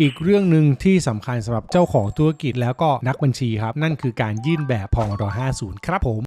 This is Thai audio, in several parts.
อีกเรื่องหนึ่งที่สำคัญสำหรับเจ้าของธุรกิจแล้วก็นักบัญชีครับ นั่นคือการยื่นแบบพร50 ครับผม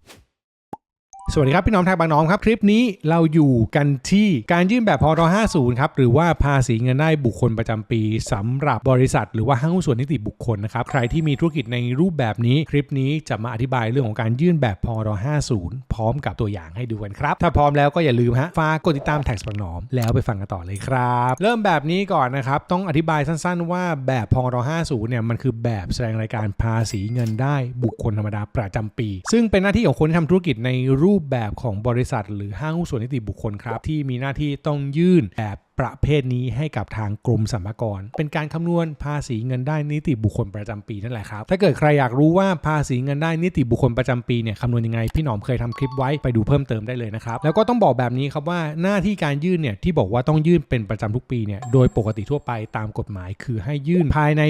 สวัสดีครับ พี่น้องทางบางน้องครับ คลิปนี้เราอยู่กันที่การยื่นแบบพร50 ครับหรือว่าภาษีเงินได้บุคคลประจำปีสำหรับบริษัท หรือว่าห้างหุ้นส่วนนิติบุคคลนะครับใครที่มีธุรกิจในรูปแบบนี้คลิปนี้จะมาอธิบายเรื่องของการยื่นแบบพร50 พร้อมกับตัวอย่างให้ดูกันครับ ถ้าพร้อมแล้วก็อย่าลืมฮะฝากกดติดตามแท็กสปนอมแล้วไปฟังกันต่อเลยครับ เริ่มแบบนี้ก่อนนะครับต้องอธิบายสั้น ๆ ว่าแบบพร50เนี่ยมันคือแบบแสดงรายการภาษีเงินได้บุคคลธรรมดาประจำปี ซึ่งเป็นหน้าที่ของคนที่ทำธุรกิจในรูปูปแบบของบริษัท หรือห้างหุ้นส่วนนิติบุคคลครับ ที่มีหน้าที่ต้องยื่นแบบ ประเภทนี้ให้กับทางกรมสรรพากร เป็นการคำนวณภาษีเงินได้นิติบุคคลประจำปีนั่นแหละครับ ถ้าเกิดใครอยากรู้ว่าภาษีเงินได้นิติบุคคลประจำปีเนี่ยคำนวณยังไง พี่หนอมเคยทำคลิปไว้ไปดูเพิ่มเติมได้เลยนะครับ แล้วก็ต้องบอกแบบนี้ครับว่าหน้าที่การยื่นเนี่ยที่บอกว่าต้องยื่นเป็นประจำทุกปีเนี่ยโดยปกติทั่วไปตามกฎหมายคือให้ยื่นภายใน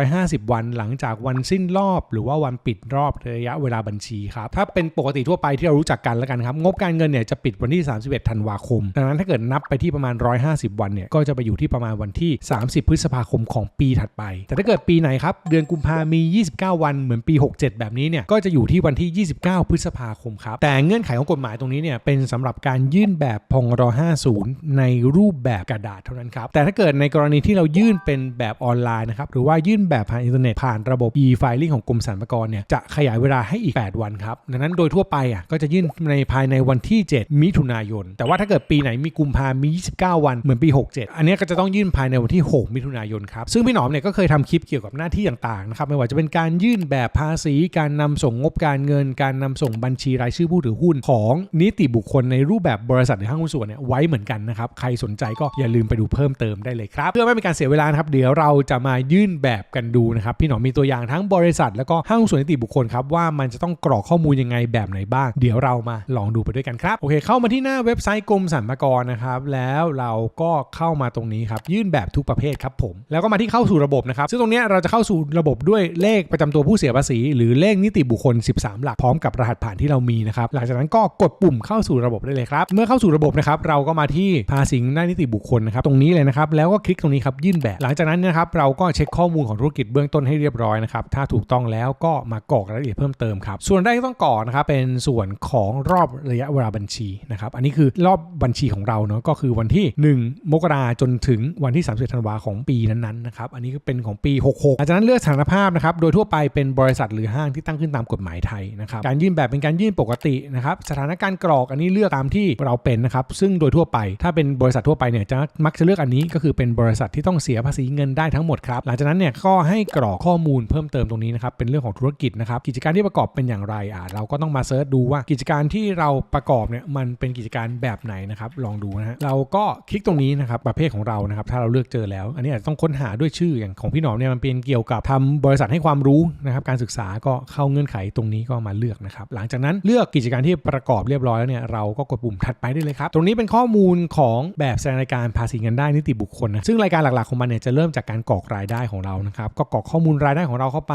150 วันหลังจากวันสิ้นรอบ หรือว่าวันปิดรอบระยะเวลาบัญชีครับถ้าเป็นปกติทั่วไปที่เรารู้จักกันแล้วกันครับงบการเงินเนี่ยจะปิดวันที่ 31 ธันวาคม ดังนั้นถ้าเกิดนับไปที่ประมาณ 150วันเนี่ยก็จะไปอยู่ที่ประมาณวันที่ 30 พฤษภาคมของปีถัดไป แต่ถ้าเกิดปีไหนครับ เดือนกุมภามี 29 วันเหมือนปี 67 แบบนี้เนี่ยก็จะอยู่ที่วันที่ 29 พฤษภาคมครับแต่เงื่อนไขของกฎหมายตรงนี้เนี่ยเป็นสำหรับการยื่นแบบพงร50 ในรูปแบบกระดาษเท่านั้นครับแต่ถ้าเกิดในกรณีที่เรายื่นเป็นแบบออนไลน์นะครับหรือว่ายื่นแบบผ่านอินเทอร์เน็ตผ่านระบบ e-filing ของกรมสรรพากรเนี่ยจะขยายเวลาให้อีก 8 วันครับดังนั้นโดยทั่วไปอะก็จะยื่นในภายในวันที่ 7 มิถุนายน แต่ว่าถ้าเกิดปีไหนมีกุมภามี 29 วันเหมือนปี 67 อันนี้ก็จะต้องยื่นภายในวันที่ 6 มิถุนายนครับ ซึ่งพี่หนอมเนี่ยก็เคยทำคลิปเกี่ยวกับหน้าที่ต่างๆนะครับไม่ว่าจะเป็นการยื่นแบบภาษี การนำส่งงบการเงิน การนำส่งบัญชีรายชื่อผู้ถือหุ้นของนิติบุคคลในรูปแบบบริษัทหรือห้างหุ้นส่วนเนี่ยไว้เหมือนกันนะครับใครสนใจก็อย่าลืมไปดูเพิ่มเติมได้เลยครับเพื่อไม่เป็นการเสียเวลานะครับเดี๋ยวเราจะมายื่นแบบกันดูนะครับพี่หนอมมีตัวอย่างทั้งบริษัท แล้วก็ห้างหุ้นส่วนนิติบุคคลครับว่ามันจะต้องกรอกข้อมูลยังไงแบบไหนบ้าง เดี๋ยวเรามาลองดูไปด้วยกันครับโอเคเข้ามาที่หน้าเว็บไซต์กรมสรรพากรนะครับแล้วเราก็เข้ามาตรงนี้ครับยื่นแบบทุกประเภทครับผมแล้วก็มาที่เข้าสู่ระบบนะครับซึ่งตรงนี้เราจะเข้าสู่ระบบด้วยเลขประจำตัวผู้เสียภาษี หรือเลขนิติบุคคล 13 หลักพร้อมกับรหัสผ่านที่เรามีนะครับหลังจากนั้นก็กดปุ่มเข้าสู่ระบบได้เลยครับเมื่อเข้าสู่ระบบนะครับเราก็มาที่ภาษีหน้านิติบุคคลนะครับตรงนี้เลยนะครับแล้วก็คลิกตรงนี้ครับยื่นแบบ หลังจากนั้นนะครับเราก็เช็คข้อมูลของธุรกิจเบื้องต้นให้เรียบร้อยนะครับถ้าถูกต้องแล้วก็มากรอกรายละเอียดเพิ่มเติมครับส่วนแรกที่ต้องกรอกนะครับเป็นส่วนของรอบระยะเวลาบัญชีนะครับอันนี้คือรอบบัญชีของเราเนาะก็คือวันที่1มกราจนถึงวันที่31ธันวาของปีนั้นๆนะครับ อันนี้ก็เป็นของปี 66หลังจากนั้นเลือกสถานภาพนะครับ โดยทั่วไปเป็นบริษัทหรือห้างที่ตั้งขึ้นตามกฎหมายไทยนะครับ การยื่นแบบเป็นการยื่นปกตินะครับ สถานการณ์กรอกอันนี้เลือกตามที่เราเป็นนะครับ ซึ่งโดยทั่วไป ถ้าเป็นบริษัททั่วไปเนี่ยจะมักจะเลือกอันนี้ก็คือเป็นบริษัทที่ต้องเสียภาษีเงินได้ทั้งหมดครับ หลังจากนั้นเนี่ยก็ให้กรอกข้อมูลเพิ่มเติมตรงนี้นะครับ เป็นเรื่องของธุรกิจนะครับ กิจการที่ประกอบเป็นอย่างไรอ่าเราก็ต้องมาเซิร์ชดูว่ากิจการที่เราประกอบเนี่ยมันเป็นกิจการแบบไหนนะครับลองดูนะฮะเราก็คลิกตรงนี้นะครับประเภทของเรานะครับถ้าเราเลือกเจอแล้ว อันนี้อาจจะต้องค้นหาด้วยชื่ออย่างของพี่หนอมเนี่ยมันเป็นเกี่ยวกับทำบริษัทให้ความรู้นะครับการศึกษาก็เข้าเงื่อนไขตรงนี้ก็มาเลือกนะครับหลังจากนั้นเลือกกิจการที่ประกอบเรียบร้อยแล้วเนี่ยเราก็กดปุ่มถัดไปได้เลยครับตรงนี้เป็นข้อมูลของแบบแสดงรายการภาษีเงินได้นิติบุคคลนะซึ่งรายการหลักๆของมันเนี่ยจะเริ่มจากการกรอกรายได้ของเรานะครับก็กรอกข้อมูลรายได้ของเราเข้าไป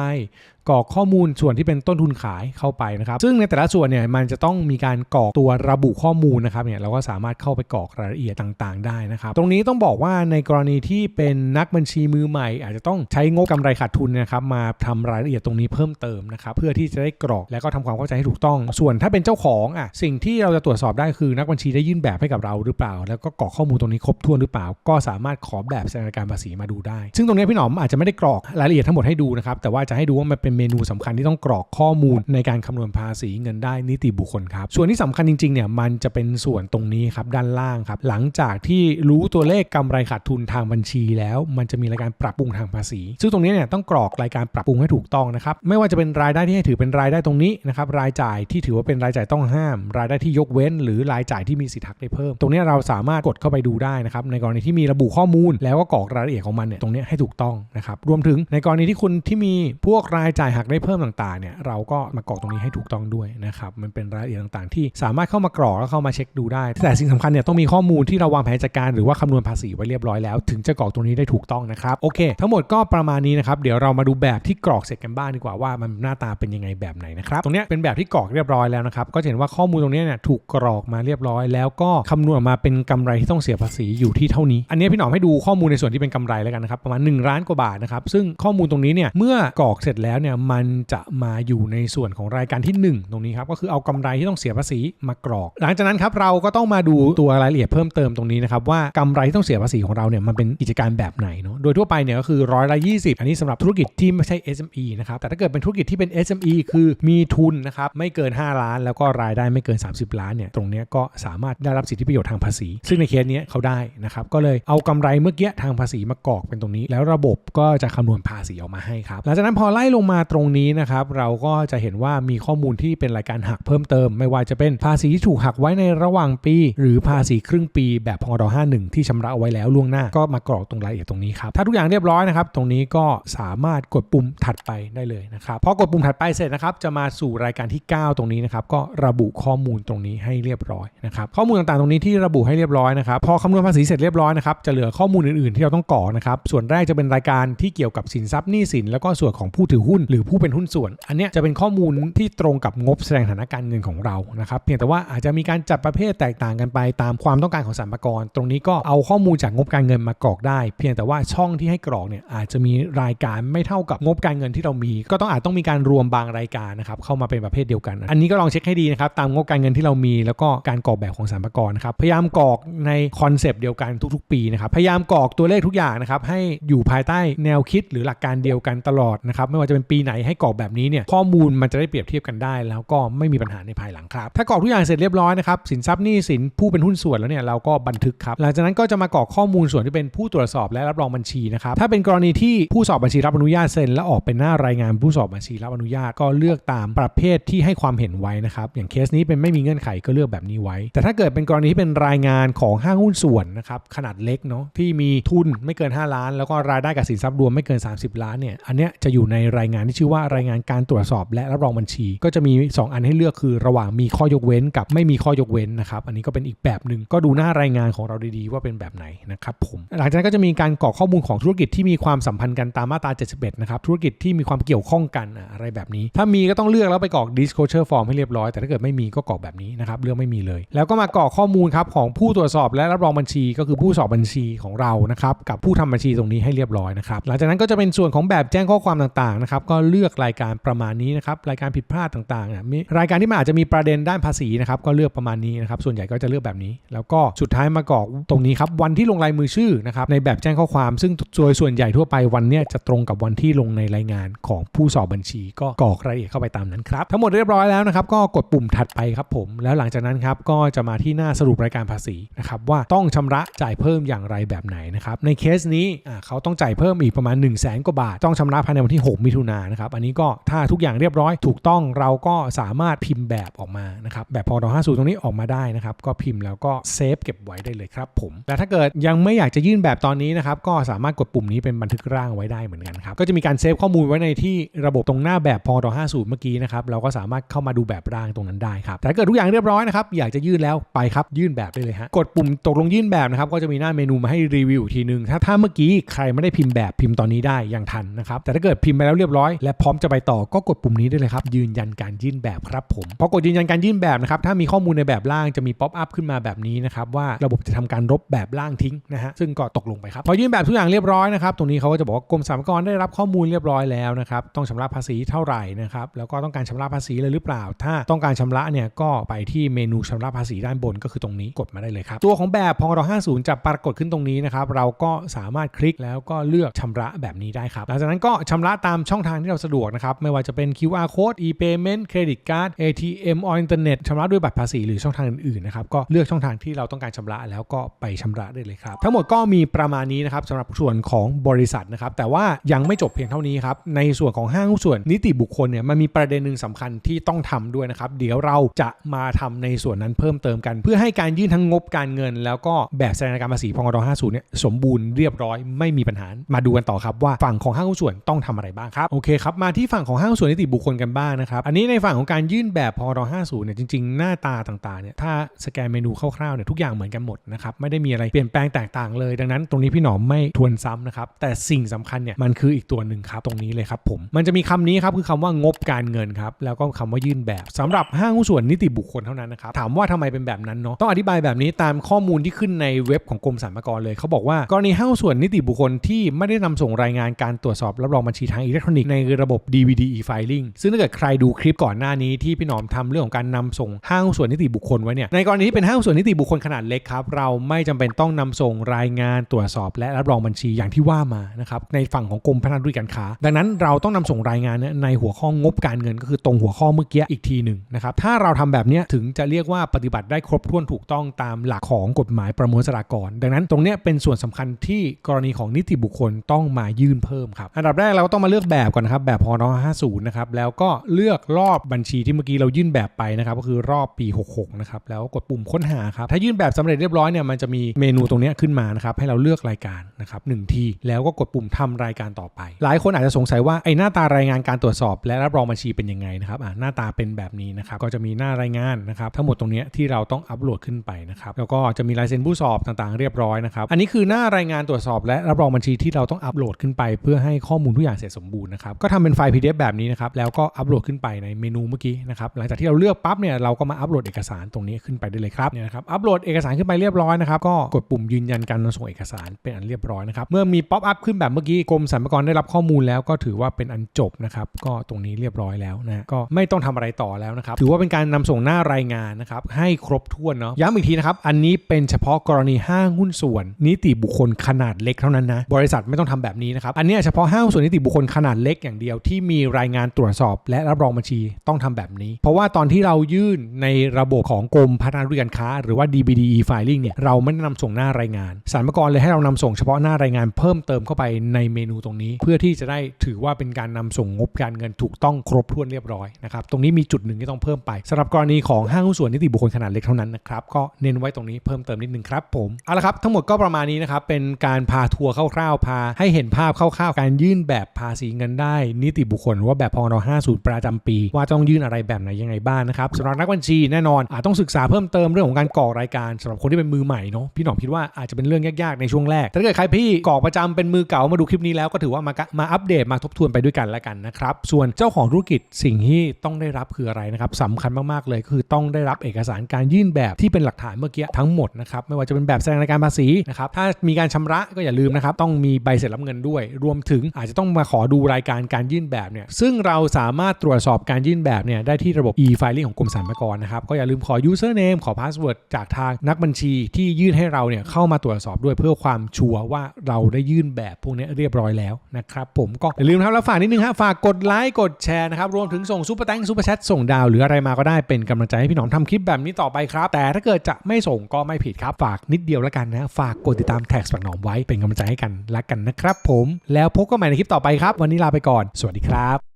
กรอกข้อมูลส่วนที่เป็นต้นทุนขายเข้าไปนะครับ ซึ่งในแต่ละส่วนเนี่ยมันจะต้องมีการกรอกตัวระบุข้อมูลนะครับเนี่ยเราก็สามารถเข้าไปกรอกรายละเอียดต่างๆ ได้นะครับ ตรงนี้ต้องบอกว่าในกรณีที่เป็นนักบัญชีมือใหม่ อาจจะต้องใช้งบกำไรขาดทุนนะครับมาทำรายละเอียดตรงนี้เพิ่มเติมนะครับเพื่อที่จะได้กรอกแล้วก็ทำความเข้าใจให้ถูกต้อง ส่วนถ้าเป็นเจ้าของอะสิ่งที่เราจะตรวจสอบได้คือนักบัญชีได้ยื่นแบบให้กับเราหรือเปล่า แล้วก็กรอกข้อมูลตรงนี้ครบถ้วนหรือเปล่า ก็สามารถขอแบบแสดงรายการภาษีมาดูได้ ซึ่งตรงนี้พี่หนอมอาจจะไม่ได้กรอกรายละเอียดทั้งหมดให้ดูนะครับแต่ว่าจะให้ดูว่ามันเป็นเมนูสำคัญที่ต้องกรอกข้อมูลในการคำนวณภาษีเงินได้นิติบุคคลครับ ส่วนที่สำคัญจริงๆเนี่ยมันจะเป็นส่วนตรงนี้ครับด้านล่างครับ หลังจากที่รู้ตัวเลขกำไรขาดทุนทางบัญชีแล้ว มันจะมีรายการปรับปรุงทางภาษี ซึ่งตรงนี้เนี่ยต้องกรอกรายการปรับปรุงให้ถูกต้องนะครับไม่ว่าจะเป็นรายได้ที่ให้ถือเป็นรายได้ตรงนี้นะครับรายจ่ายที่ถือว่าเป็นรายจ่ายต้องห้าม รายได้ที่ยกเว้น หรือรายจ่ายที่มีสิทธิหักได้เพิ่ม ตรงนี้เราสามารถกดเข้าไปดูได้นะครับในกรณีที่มีระบุข้อมูล แล้วก็กรอกรายละเอียดของมันเนี่ยตรงนี้ให้ถูกต้องนะครับรวมถึงในกรณีที่คุณที่มีพวกรายจ่ายหักได้เพิ่มต่างๆเนี่ยเราก็มากรอกตรงนี้ให้ถูกต้องด้วยนะครับมันเป็นรายละเอียดต่างๆ ที่สามารถเข้ามากรอกแล้วเข้ามาเช็คดูได้ แต่สิ่งสำคัญเนี่ยต้องมีข้อมูลที่เราวางแผนจัดการหรือว่าคำนวณภาษีไว้เรียบร้อยแล้ว ถึงจะกรอกตรงนี้ได้ถูกต้องนะครับโอเค ทั้งหมดก็ประมาณนี้นะครับเดี๋ยวเรามาดูแบบที่กรอกเสร็จกันบ้างดีกว่าว่ามันหน้าตาเป็นยังไงแบบไหนนะครับตรงนี้เป็นแบบที่กรอกเรียบร้อยแล้วนะครับก็เห็นว่าข้อมูลตรงนี้เนี่ยถูกกรอกมาเรียบร้อย แล้วก็คำนวณออกมาเป็นกำไรที่ต้องเสียภาษีอยู่ที่เท่านี้ อันนี้พี่หนอมให้ดูข้อมูลในส่วนที่เป็นกำไรแล้วกันนะครับประมาณ1ล้านกว่าบาทนะครับซึ่งข้อมูลตรงนี้เนี่ยเมื่อกรอกเสร็จแล้วเนี่ยมันจะมาอยู่ในส่วนของรายการที่ 1 ตรงนี้ครับก็คือเอากำไรที่ต้องเสียภาษีมากรอก หลังจากนั้นครับเราก็ต้องมาดูตัวรายละเอียดเพิ่มเติมตรงนี้นะครับว่ากำไรที่ต้องเสียภาษีของเราเนี่ยมันเป็นกิจการแบบไหนเนาะโดยทั่วไปเนี่ยก็คือร้อยละ20อันนี้สำหรับธุรกิจที่ไม่ใช่ SME นะครับแต่ถ้าเกิดเป็นธุรกิจที่เป็น SME คือมีทุนนะครับไม่เกิน 5 ล้าน แล้วก็รายได้ไม่เกิน 30 ล้านเนี่ยตรงนี้ก็สามารถได้รับสิทธิประโยชน์ทางภาษี ซึ่งในเคสเนี้ยเขาได้นะครับก็เลยเอากำไรเมื่อกี้ทางภาษีมากรอกเป็นตรงนี้ แล้วระบบก็จะคำนวณภาษีออกมาให้ครับหลังจากนั้นพอไล่ลงมาตรงนี้นะครับเราก็จะเห็นว่ามีข้อมูลที่เป็นรายการหักเพิ่มเติม ไม่ว่าจะเป็นภาษีที่ถูกหักไว้ในระหว่างปี หรือภาษีครึ่งปีแบบพร51 ที่ชำระเอาไว้แล้วล่วงหน้าก็มากรอกตรงรายละเอียดตรงนี้ครับถ้าทุกอย่างเรียบร้อยนะครับตรงนี้ก็สามารถกดปุ่มถัดไปได้เลยนะครับพอกดปุ่มถัดไปเสร็จนะครับจะมาสู่รายการที่ 9 ตรงนี้นะครับก็ระบุข้อมูลตรงนี้ให้เรียบร้อยนะครับข้อมูลต่างๆตรงนี้ที่ระบุให้เรียบร้อยนะครับพอคำนวณภาษีเสร็จเรียบร้อยนะครับจะเหลือข้อมูลอื่นๆ ที่เราต้องกรอกนะครับส่วนแรกจะเป็นรายการที่เกี่ยวกับสินทรัพย์หนี้สินแล้วก็ส่วนของผู้ถือหุ้นหรือผู้เป็นหุ้นส่วน อันเนี้ยจะเป็นข้อมูลที่ตรงกับงบแสดงฐานะการเงินของเรานะครับเพียงแต่ว่าอาจจะมีการจัดประเภทแตกต่างกันไปตามความต้องการของสรรพากร ตรงนี้ก็เอาข้อมูลจากงบการเงินมากรอกได้ เพียงแต่ว่าช่องที่ให้กรอกเนี่ยอาจจะมีรายการไม่เท่ากับงบการเงินที่เรามี ก็ต้องอาจต้องมีการรวมบางรายการนะครับเข้ามาเป็นประเภทเดียวกัน อันนี้ก็ลองเช็คให้ดีนะครับตามงบการเงินที่เรามี แล้วก็การกรอกแบบของสรรพากรนะครับพยายามกรอกในคอนเซปต์เดียวกันทุกๆ ปีนะครับพยายามกรอกตัวเลขทุกอย่างนะครับให้อยู่ภายใต้แนวคิดหรือหลักการเดียวกันตลอดนะครับไม่ว่าจะเป็นปีไหนให้กรอกแบบนี้เนี่ยข้อมูลมันจะได้เปรียบเทียบกันได้ แล้วก็ไม่มีปัญหาในภายหลังครับ ถ้ากรอกทุกอย่างเสร็จเรียบร้อยนะครับสินทรัพย์หนี้สินผู้เป็นหุ้นส่วนแล้วเนี่ยเราก็บันทึกครับหลังจากนั้นก็จะมากรอกข้อมูลส่วนที่เป็นผู้ตรวจสอบและรับรองบัญชีนะครับถ้าเป็นกรณีที่ผู้สอบบัญชีรับอนุญาตเซ็น และออกเป็นหน้ารายงานผู้สอบบัญชีรับอนุญาตก็เลือกตามประเภทที่ให้ความเห็นไว้นะครับอย่างเคสนี้เป็นไม่มีเงื่อนไขก็เลือกแบบนี้ไว้ แต่ถ้าเกิดเป็นกรณีที่เป็นรายงานของห้างหุ้นส่วนนะครับขนาดเล็กเนาะที่มีทุนไม่เกิน 5 ล้าน แล้วก็รายได้กับสินทรัพย์รวมไม่เกิน 30 ล้านเนี่ยอันเนี้ยจะอยู่ในรายงานที่ชื่อว่ารายงานการตรวจสอบ และรับรองบัญชี ก็จะมี 2 อันให้เลือกคือ ระหว่างมีข้อยกเว้นกับไม่มีข้อยกเว้นนะครับอันนี้ก็เป็นอีกแบบหนึ่งก็ดูหน้ารายงานของเราดีๆ ว่าเป็นแบบไหนนะครับผมหลังจากนั้นก็จะมีการกรอกข้อมูลของธุรกิจที่มีความสัมพันธ์กันตามมาตรา 71 นะครับธุรกิจที่มีความเกี่ยวข้องกันอะไรแบบนี้ ถ้ามีก็ต้องเลือกแล้วไปกรอก disclosure form ให้เรียบร้อยแต่ถ้าเกิดไม่มีก็กรอกแบบนี้นะครับเลือกไม่มีเลย แล้วก็มากรอกข้อมูลครับของผู้ตรวจสอบและรับรองบัญชีก็คือผู้สอบบัญชีของเรานะครับกับผู้ทำบัญชีตรงนี้ให้เรียบร้อยนะครับหลังจากนั้นก็จะเป็นส่วนของแบบแจ้งข้อความต่างๆนะครับก็เลือกรายการประมาณนี้นะครับรายการผิดพลาดต่างๆนี่ยมีรายการที่มันอาจจะมีประเด็นด้านภาษีนะครับก็เลือกประมาณนี้นะครับส่วนใหญ่ก็จะเลือกแบบนี้ แล้วก็สุดท้ายมากรอกตรงนี้ครับวันที่ลงลายมือชื่อนะครับในแบบแจ้งข้อความซึ่งโดยส่วนใหญ่ทั่วไปวันเนี้ยจะตรงกับวันที่ลงในรายงานของผู้สอบบัญชี ก็กรอกรายละเอียดเข้าไปตามนั้นครับทั้งหมดเรียบร้อยแล้วนะครับก็กดปุ่มถัดไปครับผม แล้วหลังจากนั้นครับก็จะมาที่หน้าสรุปรายการภาษีนะครับว่าต้องชำระจ่ายเพิ่มอย่างไรแบบไหนนะครับในเคสนี้เขาต้องจ่ายเพิ่มอีกประมาณ 1 0 0 0 0แสนกว่าบาท ต้องชำระภายในวันที่ 6 มิถุนายนนะครับ อันนี้ก็ถ้าทุกอย่างเรียบร้อยถูกต้องเราก็สามารถพิมพ์แบบออกมานะครับแบบพอด50ตรงนี้ออกมาได้นะครับก็พิมพ์แล้วก็เซฟเก็บไว้ได้เลยครับผมแต่ถ้าเกิดยังไม่อยากจะยื่นแบบตอนนี้นะครับก็สามารถกดปุ่มนี้เป็นบันทึกร่างไว้ได้เหมือนกันครับก็จะมีการเซฟข้อมูลไว้ในที่ระบบตรงหน้าแบบพอด50เมื่อกี้นะครับเราก็สามารถเข้ามาดูแบบร่างตรงนั้นได้ครับแต่ถ้าเกิดทุกอย่างเรียบร้อยนะครับอยากจะยื่นแล้วไปครับยื่นแบบได้เลยฮะกดปุ่มตกลงยื่นแบบนะครับก็จะมีหน้าเมนูมาให้รีวิวอีกทีนึงถ้าถ้าเมื่อกี้ใครไม่ได้พิมพ์แบบพิมพ์ตอนนี้ได้ยังทันนะครับแต่ถ้าเกิดพิมพ์ไปแล้วเรียบร้อยและพร้อมจะไปต่อก็กดปุ่มนี้ได้เลยครับ ยืนยันการยื่นแบบครับผมพอกดยืนยันการยื่นแบบนะครับถ้ามีข้อมูลในแบบร่างจะมีป๊อปอัพขึ้นมาแบบนี้นะครับว่าระบบจะทำการลบแบบร่างทิ้งนะฮะซึ่งก็ตกลงไปครับพอยื่นแบบทุกอย่างเรียบร้อยนะครับตรงนี้เขาก็จะบอกว่ากรมสรรพากรได้รับข้อมูลเรียบร้อยแล้วนะครับต้องชำระภาษีเท่าไหร่นะครับแล้วก็ต้องการชำระภาษีเลยหรือเปล่า ถ้าต้องการชำระเนี่ยก็ไปที่เมนูชำระภาษีด้านบนก็คือตรงนี้กดมาได้เลยครับตัวของแบบพร50 จะปรากฏขึ้นตรงนี้นะครับเราก็สามารถคลิกแล้วก็เลือกชำระแบบนี้ได้ครับหลังจากนั้นก็ชำระตามช่องทางที่เราสะดวกนะครับ ไม่ว่าจะเป็น QR code e-payment credit card ATM or internet ชำระด้วยบัตรภาษีหรือช่องทางอื่นๆนะครับก็เลือกช่องทางที่เราต้องการชำระแล้วก็ไปชำระได้เลยครับ ทั้งหมดก็มีประมาณนี้นะครับสำหรับส่วนของบริษัทนะครับแต่ว่ายังไม่จบเพียงเท่านี้ครับในส่วนของห้างหุ้นส่วนนิติบุคคลเนี่ยมันมีประเด็นหนึ่งสำคัญที่ต้องทำด้วยนะครับเดี๋ยวเราจะมาทำในส่วนนั้นเพิ่มเติมกัน เพื่อให้การยื่นทั้งงบการเงิน แล้วก็แบบแสดงการภาษีพงร50เนี่ยสมบูรณ์เรียบร้อยไม่มีปัญหามาดูกันต่อครับว่าฝั่งของห้างส่วนต้องทำอะไรบ้างครับโอเคเคครับ มาที่ฝั่งของห้างส่วนนิติบุคคลกันบ้างนะครับ อันนี้ในฝั่งของการยื่นแบบพร50เนี่ยจริงๆ หน้าตาต่างๆเนี่ยถ้าสแกนเมนูคร่าวๆเนี่ยทุกอย่างเหมือนกันหมดนะครับไม่ได้มีอะไรเปลี่ยนแปลงแตกต่างเลย ดังนั้นตรงนี้พี่หนอมไม่ทวนซ้ำนะครับแต่สิ่งสำคัญเนี่ยมันคืออีกตัวหนึ่งครับตรงนี้เลยครับผมมันจะมีคำนี้ครับคือคำว่างบการเงินครับแล้วก็คำว่ายื่นแบบสำหรับห้างส่วนนิติบุคคลเท่านั้นนะครับถามว่าทำไมเป็นแบบนั้นเนาะต้องอธิบายแบบนี้ตามข้อมูลที่ขึ้นในเว็บของกรมสรรพากรเลยเขาบอกว่ากรณีห้างส่วนนิติบุคคลที่ไม่ได้นำส่งรายงานการตรวจสอบรับรองบัญชีทางอิเล็กทรอนิกส์ในระบบ DVD e-filing ซึ่งถ้าเกิดใครดูคลิปก่อนหน้านี้ที่พี่หนอมทำเรื่องของการนำส่งห้างส่วนนิติบุคคลไว้เนี่ยในกรณีที่เป็นห้างส่วนนิติบุคคลขนาดเล็กครับเราไม่จำเป็นต้องนำส่งรายงานตรวจสอบและรับรองบัญชีอย่างที่ว่ามานะครับในฝั่งของกรมพัฒนาธุรกิจการค้า ดังนั้นเราต้องนำส่งรายงานเนี่ยในหัวข้องบการเงินก็คือตรงหัวข้อเมื่อกี้อีกทีหนึ่งนะครับถ้าเราทำแบบนี้ถึงจะเรียกว่าปฏิบัติได้ครบถ้วนถูกต้องตามหลักของกฎหมายประมวลสลากร ดังนั้นตรงนี้เป็นส่วนสำคัญที่กรณีของนิติบุคคลต้องมายื่นเพิ่มครับอันดับแรกเราก็ต้องมาเลือกแบบก่อนนะครับแบบพน50นะครับแล้วก็เลือกรอบบัญชีที่เมื่อกี้เรายื่นแบบไปนะครับก็คือรอบปี 66นะครับแล้วกดปุ่มค้นหาครับถ้ายื่นแบบสำเร็จเรียบร้อยเนี่ยมันจะมีเมนูตรงนี้ขึ้นมานะครับให้เราเลือกรายการนะครับหนึ่งทีแล้วก็กดปุ่มทำรายการต่อไป หลายคนอาจจะสงสัยว่าไอ้หน้าตารายงานการตรวจสอบ และรับรองบัญชีเป็นยังไงนะครับอ่าหน้าตาเป็นแบบนี้นะครับก็จะมีหน้ารายงานนะครับทั้งหมดตรงนี้ที่เราต้องอัปโหลดขึ้นไปนะครับแล้วก็จะมีลายเซ็นผู้สอบต่างๆ เรียบร้อยนะครับอันนี้คือหน้ารายงานตรวจสอบ และรับรองบัญชีที่เราต้องอัปโหลดขึ้นไป เพื่อให้ข้อมูลทุกอย่างเสร็จสมบูรณ์นะครับก็ทำเป็นไฟล์ PDF แบบนี้นะครับ แล้วก็อัปโหลดขึ้นไปในเมนูเมื่อกี้นะครับ หลังจากที่เราเลือกปั๊บเนี่ย เราก็มาอัปโหลดเอกสารตรงนี้ขึ้นไปได้เลยครับเนี่ยนะครับ อัปโหลดเอกสารขึ้นไปเรียบร้อยนะครับ ก็กดปุ่มยืนยันการนำส่งเอกสารเป็นอันเรียบร้อยนะครับ เมื่อมีป๊อปอัพขึ้นแบบเมื่อกี้ กรมสรรพากรได้รับข้อมูลแล้วก็ถือว่าเป็นอันจบนะครับ ก็ตรงนี้เรียบร้อยแล้วนะ ก็ไม่ต้องทำอะไรต่อแล้วนะครับ ถือว่าเป็นการนำส่งหน้ารายงานนะครับ ให้ครบถ้วนเนาะ ย้ำอีกทีนะครับ อันนี้เป็นเฉพาะกรณีห้างหุ้นส่วน นิติบุคคลขนาดเล็กเท่านั้นนะ บริษัทไม่ต้องทำแบบนี้นะครับ อันนี้เฉพาะห้างส่วนนิติบุคคลขนาดเล็กอย่างเดียวที่มีรายงานตรวจสอบ และรับรองบัญชีต้องทำแบบนี้ เพราะว่าตอนที่เรายื่นในระบบของกรมพัฒนาธุรกิจการค้า หรือว่า DBD e-filing เนี่ยเราไม่ได้นำส่งหน้ารายงานสารปรพากรเลยให้เรานำส่งเฉพาะหน้ารายงานเพิ่มเติมเข้าไปในเมนูตรงนี้ เพื่อที่จะได้ถือว่าเป็นการนำส่งงบการเงินถูกต้องครบถ้วนเรียบร้อยนะครับตรงนี้มีจุดหนึ่งที่ต้องเพิ่มไปสำหรับกรณีของห้างหุ้นส่วนนิติบุคคลขนาดเล็กเท่านั้นนะครับก็เน้นไว้ตรงนี้เพิ่มเติมนิดนึงครับผมเอาละครับทั้งหมดก็ประมาณนี้นะครับเป็นการพาทัวร์คร่าวๆพาให้เห็นภาพคร่าวๆการยื่นแบบภาษีเงินได้นิติบุคคลหรือว่าแบบพร50 ประจำปี ว่าต้องยื่นอะไรแบบไหนยังไงบ้างนะครับสำหรับนักบัญชีแน่นอนอาจต้องศึกษาเพิ่มเติมเรื่องของการกรอกรายการสำหรับคนที่เป็นมือใหม่เนาะพี่หนอมคิดว่าอาจจะเป็นเรื่องยากๆในช่วงแรกแต่ถ้าเกิดใครพี่กรอกประจำเป็นมือเก่ามาดูคลิปนี้แล้วก็ถือว่ามามาอัปเดตมาทบทวนไปด้วยกันแล้วกันนะครับส่วนเจ้าของธุรกิจสิ่งที่ต้องได้รับคืออะไรนะครับสำคัญมากๆเลยคือต้องได้รับเอกสารการยื่นแบบที่เป็นหลักฐานเมื่อกี้ทั้งหมดนะครับไม่ว่าจะเป็นแบบแสดงรายการภาษีนะครับถ้ามีการชำระก็อย่าลืมนะครับต้องมีใบเสร็จรับเงินด้วย รวมถึงอาจจะต้องมาขอดูรายการการยื่นแบบเนี่ยซึ่งเราสามารถตรวจสอบการยื่นแบบเนี่ยได้ที่ระบบ e-filing ของกรมสรรพากรนะครับก็อย่าลืมขอ username ขอ password จากทางนักบัญชีที่ยื่นให้เราเนี่ยเข้ามาตรวจสอบด้วยเพื่อความชัวร์ว่าเราได้ยื่นแบบพวกนี้เรียบร้อยแล้วนะครับผมก็อย่าลืมนะครับแล้วฝากนิดนึงฮะฝากกดไลค์กดแชร์นะครับรวมถึงส่งซุปเปอร์แตงซุปเปอร์แชทส่งดาว หรืออะไรมาก็ได้เป็นกำลังใจให้พี่หนอมทำคลิปแบบนี้ต่อไปครับ แต่ถ้าเกิดจะไม่ส่งก็ไม่ผิดครับ ฝากนิดเดียวแล้วกันนะ ฝากกดติดตามแท็กสักหนอมไว้เป็นกำลังใจให้กันละกันนะครับผมแล้วพบกันใหม่ในคลิปต่อไปครับ วันนี้ลาไปก่อนสวัสดีครับ